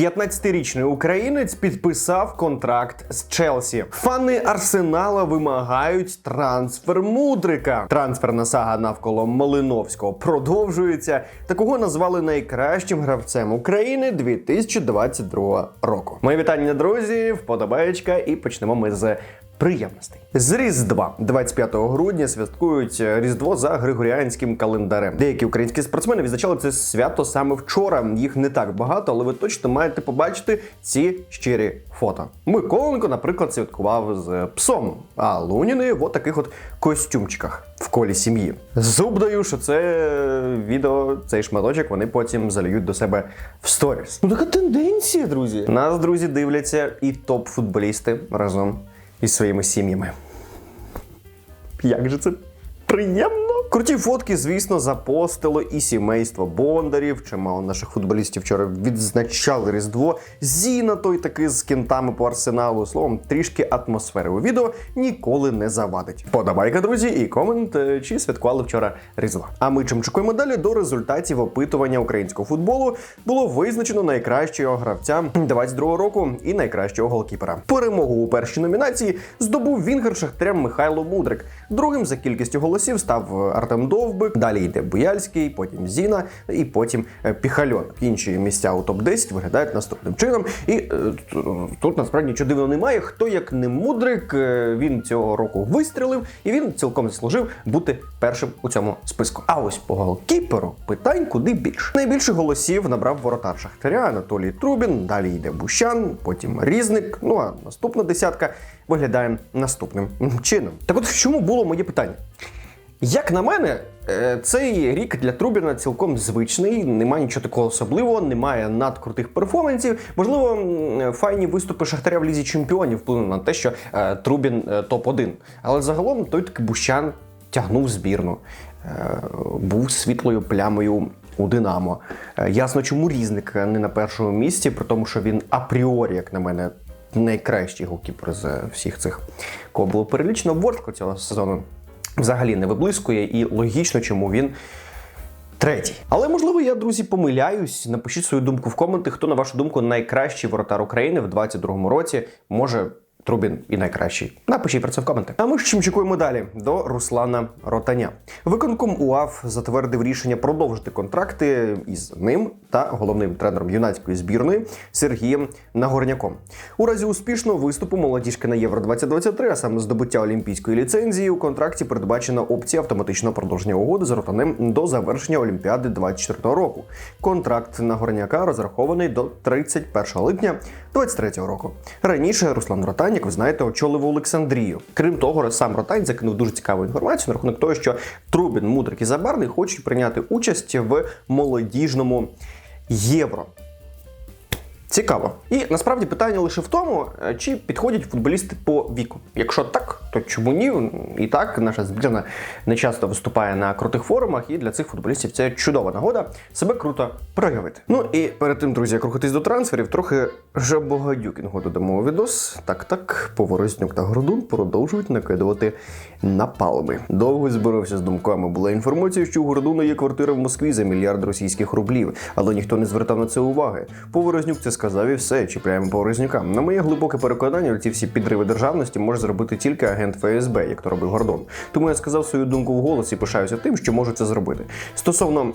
15-річний українець підписав контракт з Челсі. Фани Арсенала вимагають трансфер мудрика. Трансферна сага навколо Малиновського продовжується. Такого назвали найкращим гравцем України 2022 року. Мої вітання, друзі, вподобаєчка, і почнемо ми з приємностей. З Різдва 25 грудня святкують Різдво за григоріанським календарем. Деякі українські спортсмени відзначали це свято саме вчора. Їх не так багато, але ви точно маєте побачити ці щирі фото. Миколенко, наприклад, святкував з псом, а Луніни в таких от костюмчиках в колі сім'ї. Зуб даю, що це відео, цей шматочок вони потім заліють до себе в сторіс. Ну така тенденція, друзі. Нас, друзі, дивляться і топ-футболісти разом із своїми сім'ями. Як же це приємно! Круті фотки, звісно, запостило і сімейство Бондарів. Чимало наших футболістів вчора відзначали Різдво. Зіна той таки з кентами по арсеналу. Словом, трішки атмосфери у відео ніколи не завадить. Подобайка, друзі, і комент, е, чи святкували вчора Різдва. А ми чим чекаємо далі до результатів опитування українського футболу було визначено найкращого гравця 22 року і найкращого голкіпера. Перемогу у першій номінації здобув вінгер Шахтаря Михайло Мудрик. Другим за кількістю голосів став Артем Довбик. Далі йде Буяльський, потім Зіна і потім е, Піхальонок. Інші місця у топ 10 виглядають наступним чином. І е, тут насправді нічого дивного немає. Хто як не мудрик, е, він цього року вистрілив, і він цілком заслужив бути першим у цьому списку. А ось по голкіперу питань куди більше. Найбільше голосів набрав воротар Шахтаря Анатолій Трубін. Далі йде Бущан, потім Різник. Ну а наступна десятка виглядає наступним чином. Так от в чому було моє питання? Як на мене, е, цей рік для Трубіна цілком звичний, немає нічого такого особливого, немає надкрутих перформансів. Можливо, файні виступи Шахтаря в лізі чемпіонів вплинули на те, що е, Трубін е, топ-1. Але загалом той таки Бущан тягнув збірну, був світлою плямою. У Динамо. Ясно, чому різник не на першому місці, при тому, що він апріорі, як на мене, найкращий голкіпер з всіх цих, кого було перелічено. Воршко цього сезону взагалі не виблискує, і логічно, чому він. Третій. Але можливо, я, друзі, помиляюсь. Напишіть свою думку в коменти, хто, на вашу думку, найкращий воротар України в 22-му році. Може, Трубін і найкращий. Напишіть про це в коменти. А ми ж чим чекуємо далі до Руслана Ротаня. Виконком УАФ затвердив рішення продовжити контракти із ним та головним тренером юнацької збірної Сергієм Нагорняком. У разі успішного виступу молодіжки на Євро 2023, а саме здобуття олімпійської ліцензії, у контракті передбачена опція автоматичного продовження угоди з Ротанем до завершення Олімпіади 2024 року. Контракт Нагорняка розрахований до 31 липня 2023 року. Раніше Руслан Ротань, як ви знаєте, очолив Олександрію. Крім того, сам Ротань закинув дуже цікаву інформацію на рахунок того, що Трубін, Мудрик і Забарний хочуть прийняти участь в молодіжному євро. Цікаво. І насправді питання лише в тому, е, чи підходять футболісти по віку. Якщо так, то чому ні? І так, наша збірна не часто виступає на крутих форумах, і для цих футболістів це чудова нагода себе круто проявити. Ну і перед тим, друзі, як рухатись до трансферів, трохи жабогадюкінгу додамо відос. Так, так, Поворознюк та Гордун продовжують накидувати напалми. Довго збирався з думками. Була інформація, що у Гордуна є квартира в Москві за мільярд російських рублів, але ніхто не звертав на це уваги. Поворознюк це сказав і все. Чіпляємо Поворознюка. На моє глибоке переконання, ці всі підриви державності може зробити тільки агент ФСБ, як то робив Гордон. Тому я сказав свою думку вголос і пишаюся тим, що можу це зробити. Стосовно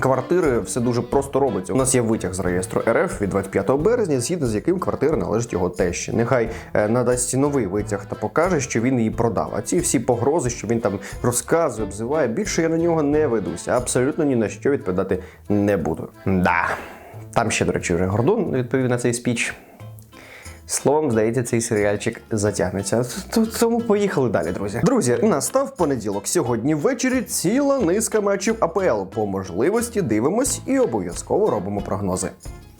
квартири, все дуже просто робиться. У нас є витяг з реєстру РФ від 25 березня, згідно з яким квартира належить його тещі. Нехай е, надасть новий витяг та покаже, що він її продав. А ці всі погрози, що він там розказує, обзиває, більше я на нього не ведуся. Абсолютно ні на що відповідати не буду. Да. Там ще, до речі, вже Гордон відповів на цей спіч. Словом, здається, цей серіальчик затягнеться. Тому поїхали далі, друзі. Друзі, настав понеділок. Сьогодні ввечері ціла низка матчів АПЛ. По можливості дивимось і обов'язково робимо прогнози.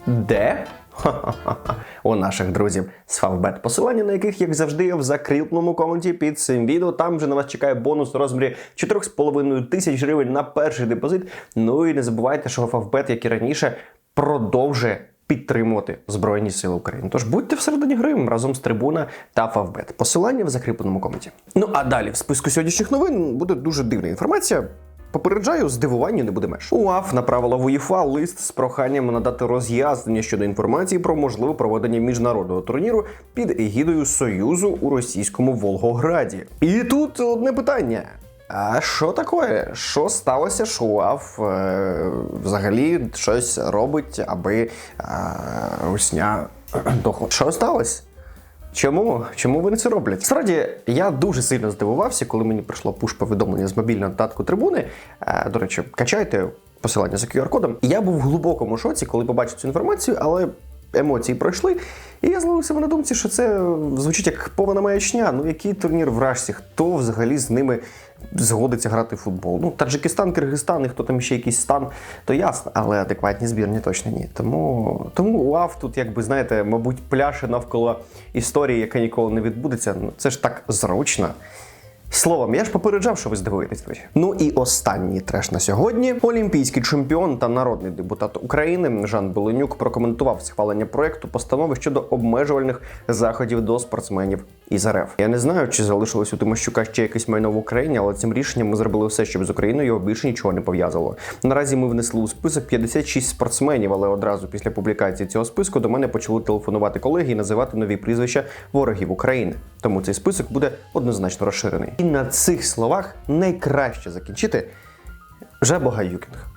Де? Ха-ха-ха. У наших друзів з Favbet, посилання на яких, як завжди, в закріпленому коменті під цим відео. Там вже на вас чекає бонус у розмірі 4,5 тисяч гривень на перший депозит. Ну і не забувайте, що Favbet, як і раніше, продовжує підтримувати Збройні Сили України. Тож будьте всередині гри разом з трибуна та Фавбет. Посилання в закріпленому коменті. Ну а далі в списку сьогоднішніх новин буде дуже дивна інформація. Попереджаю, здивуванню не буде меж. УАФ направила в УЄФА лист з проханням надати роз'яснення щодо інформації про можливе проведення міжнародного турніру під егідою Союзу у російському Волгограді. І тут одне питання. А що таке? Що сталося, що УАФ е, взагалі щось робить, аби е, Русня доход? Що сталося? Чому? Чому вони це роблять? Справді, я дуже сильно здивувався, коли мені прийшло пуш-повідомлення з мобільного додатку трибуни. Е, До речі, качайте посилання за QR-кодом. Я був в глибокому шоці, коли побачив цю інформацію, але емоції пройшли. І я зловив себе на думці, що це звучить як повна маячня. Ну який турнір в Рашці? Хто взагалі з ними згодиться грати в футбол? Ну, Таджикистан, Киргизстан, і хто там ще якийсь стан, то ясно, але адекватні збірні точно ні. Тому, тому УАФ тут, якби знаєте, мабуть, пляше навколо історії, яка ніколи не відбудеться. Ну це ж так зручно. Словом, я ж попереджав, що ви здивуєтесь. Ну і останній треш на сьогодні. Олімпійський чемпіон та народний депутат України Жан Беленюк прокоментував схвалення проекту постанови щодо обмежувальних заходів до спортсменів із РФ. Я не знаю, чи залишилось у Тимощука ще якесь майно в Україні, але цим рішенням ми зробили все, щоб з Україною його більше нічого не пов'язувало. Наразі ми внесли у список 56 спортсменів, але одразу після публікації цього списку до мене почали телефонувати колеги і називати нові прізвища ворогів України. Тому цей список буде однозначно розширений. І на цих словах найкраще закінчити Жебо Гаюкінг.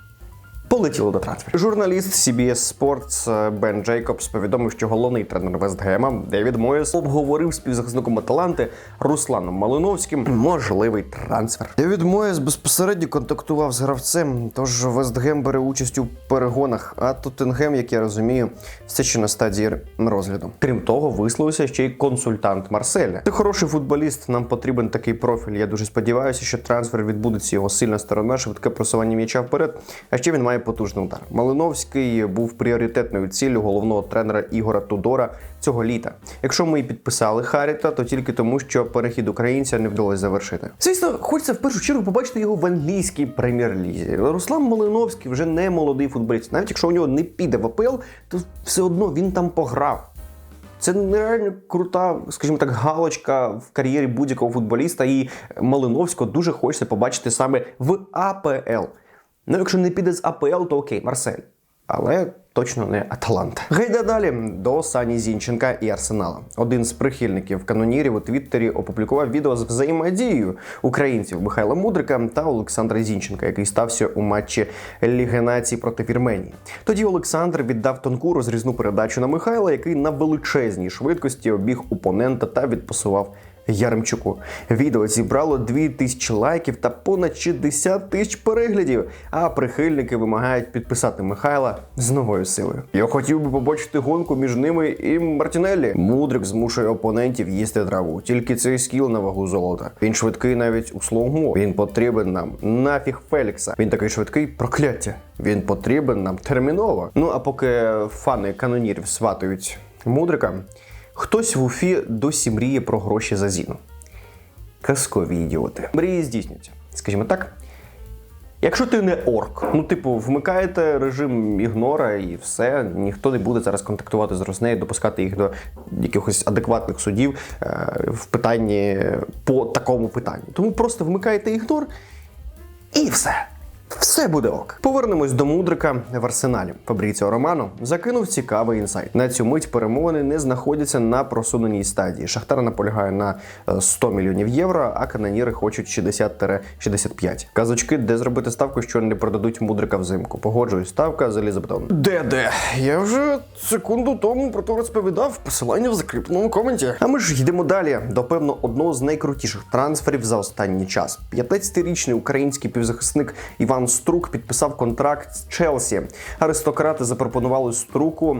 Полетіло до трансферу. Журналіст CBS Sports Бен Джейкобс повідомив, що головний тренер Вестгема Девід Моєс обговорив з півзахисником Аталанти Русланом Малиновським можливий трансфер. Девід Моєс безпосередньо контактував з гравцем, тож Вестгем бере участь у перегонах, а Тоттенгем, як я розумію, все ще на стадії розгляду. Крім того, висловився ще й консультант Марселя. Ти хороший футболіст, нам потрібен такий профіль. Я дуже сподіваюся, що трансфер відбудеться його сильна сторона, швидке просування м'яча вперед. А ще він має потужний удар. Малиновський був пріоритетною ціллю головного тренера Ігора Тудора цього літа. Якщо ми і підписали Харіта, то тільки тому, що перехід українця не вдалося завершити. Звісно, хочеться в першу чергу побачити його в англійській прем'єр-лізі. Руслан Малиновський вже не молодий футболіст. Навіть якщо у нього не піде в АПЛ, то все одно він там пограв. Це нереально крута, скажімо так, галочка в кар'єрі будь-якого футболіста. І Малиновського дуже хочеться побачити саме в АПЛ. Ну, якщо не піде з АПЛ, то окей, Марсель. Але точно не Аталанта. Гайда далі до Сані Зінченка і Арсенала. Один з прихильників канонірів у Твіттері опублікував відео з взаємодією українців Михайла Мудрика та Олександра Зінченка, який стався у матчі Ліги націй проти Вірменії. Тоді Олександр віддав тонку розрізну передачу на Михайла, який на величезній швидкості обіг опонента та відпасував Яремчуку. Відео зібрало 2000 лайків та понад 60 тисяч переглядів. А прихильники вимагають підписати Михайла з новою силою. Я хотів би побачити гонку між ними і Мартінеллі. Мудрик змушує опонентів їсти траву. Тільки цей скіл на вагу золота. Він швидкий навіть у слоумо. Він потрібен нам. Нафіг Фелікса. Він такий швидкий прокляття. Він потрібен нам терміново. Ну а поки фани канонірів сватають мудрика. Хтось в Уфі досі мріє про гроші за Зіну. Казкові ідіоти. Мрії здійснюються. Скажімо так. Якщо ти не орк, ну типу, вмикаєте режим ігнора і все, ніхто не буде зараз контактувати з Роснею, допускати їх до якихось адекватних судів е, в питанні по такому питанню. Тому просто вмикаєте ігнор і все. Все буде ок. Повернемось до мудрика в арсеналі. Фабріціо Романо закинув цікавий інсайт. На цю мить перемовини не знаходяться на просуненій стадії. Шахтар наполягає на е, 100 мільйонів євро, а каноніри хочуть 60-65. Казочки, де зробити ставку, що не продадуть мудрика взимку. Погоджуюсь, ставка залізобетон. Де де? Я вже секунду тому про то розповідав. Посилання в закріпленому коменті. А ми ж йдемо далі до певно одного з найкрутіших трансферів за останній час. 15-річний український півзахисник Іван Струк підписав контракт з Челсі. Аристократи запропонували струку.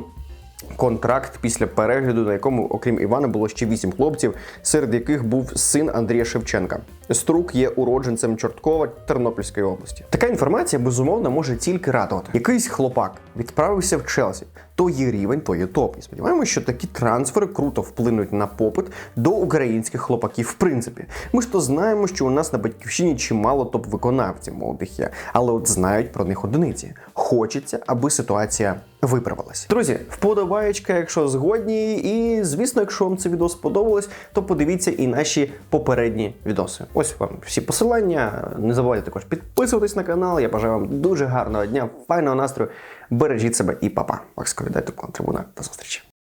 Контракт після перегляду, на якому, окрім Івана, було ще вісім хлопців, серед яких був син Андрія Шевченка. Струк є уродженцем Чорткова Тернопільської області. Така інформація безумовно може тільки радувати. Якийсь хлопак відправився в Челсі. То є рівень, то є топ. І сподіваємося, що такі трансфери круто вплинуть на попит до українських хлопаків. В принципі, ми ж то знаємо, що у нас на батьківщині чимало топ-виконавців молодих є, але от знають про них одиниці. Хочеться, аби ситуація виправилась. Друзі, вподобаєчка, якщо згодні, і звісно, якщо вам це відео сподобалось, то подивіться і наші попередні відоси. Ось вам всі посилання. Не забувайте також підписуватись на канал. Я бажаю вам дуже гарного дня, файного настрою. Бережіть себе і папа. Макс Ковідай, Трибуна. До зустрічі.